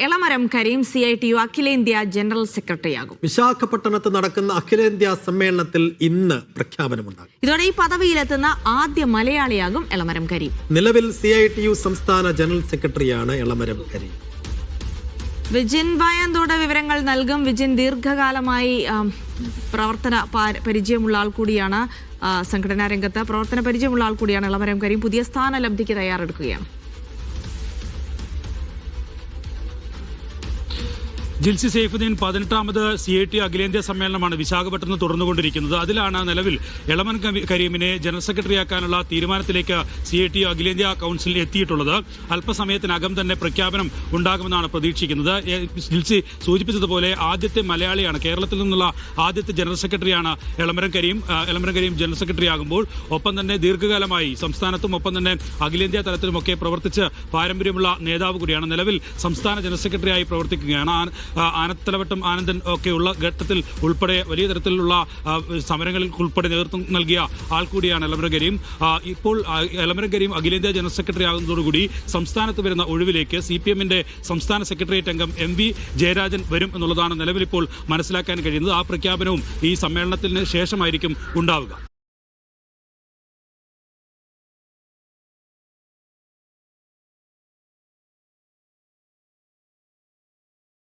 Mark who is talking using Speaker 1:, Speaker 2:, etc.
Speaker 1: Elamaram Kareem C I T U അഖിലേന്ത്യാ general സെക്രട്ടറിയാകും.
Speaker 2: വിശാഖപട്ടണത്ത് നടക്കുന്ന അഖിലേന്ത്യാ സമ്മേളനത്തിൽ ഇന്ന് പ്രഖ്യാപനമുണ്ടാകും.
Speaker 1: ഇതോടെ ഈ പദവിയിലെത്തുന്ന ആദ്യ മലയാളിയാകും എളമരം കരീം.
Speaker 2: നിലവിൽ സി ഐ ടി യു സംസ്ഥാന ജനറൽ സെക്രട്ടറിയാണ് എളമരം കരീം.
Speaker 1: വിജിൻ വായന്തോട് വിവരങ്ങൾ നൽകും. വിജിൻ ദീർഘകാലമായി പ്രവർത്തന പരിചയമുള്ള ആൾ കൂടിയാണ് സംഘടനാ രംഗത്ത് പ്രവർത്തന പരിചയമുള്ള ആൾ കൂടിയാണ് ഇളമരം കരീം. പുതിയ സ്ഥാനലബ്ധിക്ക് തയ്യാറെടുക്കുകയാണ്.
Speaker 3: ജിൽസി സൈഫുദ്ദീൻ പതിനെട്ടാമത് സി ഐ ടി അഖിലേന്ത്യാ സമ്മേളനമാണ് വിശാഖപട്ടണത്ത് തുടർന്നുകൊണ്ടിരിക്കുന്നത്. അതിലാണ് നിലവിൽ എളമൻ കരീമിനെ ജനറൽ സെക്രട്ടറിയാക്കാനുള്ള തീരുമാനത്തിലേക്ക് സി ഐ ടി അഖിലേന്ത്യാ കൗൺസിൽ എത്തിയിട്ടുള്ളത്. അല്പസമയത്തിനകം തന്നെ പ്രഖ്യാപനം ഉണ്ടാകുമെന്നാണ് പ്രതീക്ഷിക്കുന്നത്. ജിൽസി സൂചിപ്പിച്ചതുപോലെ ആദ്യത്തെ മലയാളിയാണ്. കേരളത്തിൽ നിന്നുള്ള ആദ്യത്തെ ജനറൽ സെക്രട്ടറിയാണ് എളമരം കരീം. എളമരം കരീം ജനറൽ സെക്രട്ടറി ആകുമ്പോൾ ഒപ്പം തന്നെ ദീർഘകാലമായി സംസ്ഥാനത്തും ഒപ്പം തന്നെ അഖിലേന്ത്യാ തലത്തിലുമൊക്കെ പ്രവർത്തിച്ച് പാരമ്പര്യമുള്ള നേതാവ് കൂടിയാണ്. നിലവിൽ സംസ്ഥാന ജനറൽ സെക്രട്ടറിയായി പ്രവർത്തിക്കുകയാണ്. ആനത്തലവട്ടം ആനന്ദൻ ഒക്കെയുള്ള ഘട്ടത്തിൽ ഉൾപ്പെടെ വലിയ തരത്തിലുള്ള സമരങ്ങളിൽ ഉൾപ്പെടെ നേതൃത്വം നൽകിയ ആൾ കൂടിയാണ് എലമരം ഇപ്പോൾ എലമരം അഖിലേന്ത്യാ ജനറൽ സെക്രട്ടറി ആകുന്നതോടുകൂടി സംസ്ഥാനത്ത് വരുന്ന ഒഴിവിലേക്ക് സി പി എമ്മിന്റെ സംസ്ഥാന സെക്രട്ടേറിയറ്റ് അംഗം എം വി ജയരാജൻ വരും എന്നുള്ളതാണ് നിലവിലിപ്പോൾ മനസ്സിലാക്കാൻ കഴിയുന്നത്. ആ പ്രഖ്യാപനവും ഈ സമ്മേളനത്തിന് ശേഷമായിരിക്കും ഉണ്ടാവുക.